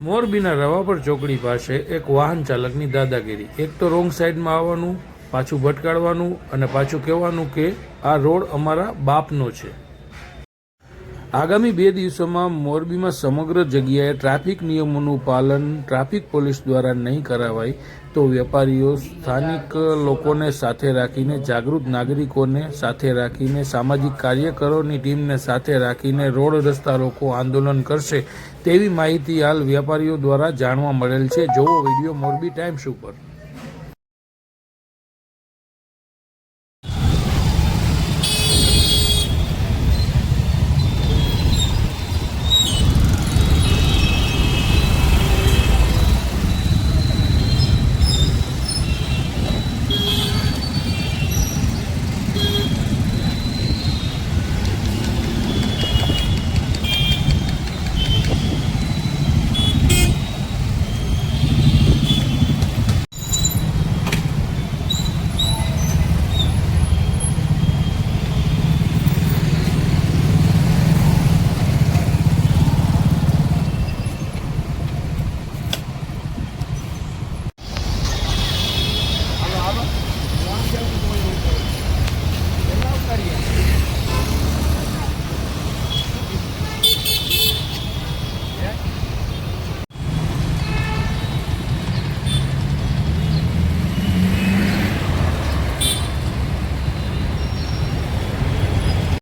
મોરબીના રવાપર ચોકડી પાસે એક વાહન ચાલકની દાદાગીરી. એક તો રોંગ સાઈડમાં આવવાનું, પાછું ભટકાડવાનું અને પાછું કહેવાનું કે આ રોડ અમારા બાપનો છે. આગામી બે દિવસોમાં મોરબીમાં સમગ્ર જગ્યાએ ટ્રાફિક નિયમોનું પાલન ટ્રાફિક પોલીસ દ્વારા નહીં કરાવાય તો વેપારીઓ સ્થાનિક લોકોને સાથે રાખીને, જાગૃત નાગરિકોને સાથે રાખીને, સામાજિક કાર્યકરોની ટીમને સાથે રાખીને રોડ રસ્તા રોકો આંદોલન કરશે તેવી માહિતી હાલ વેપારીઓ દ્વારા જાણવા મળેલ છે. જોવો વીડિયો મોરબી ટાઈમ્સ ઉપર.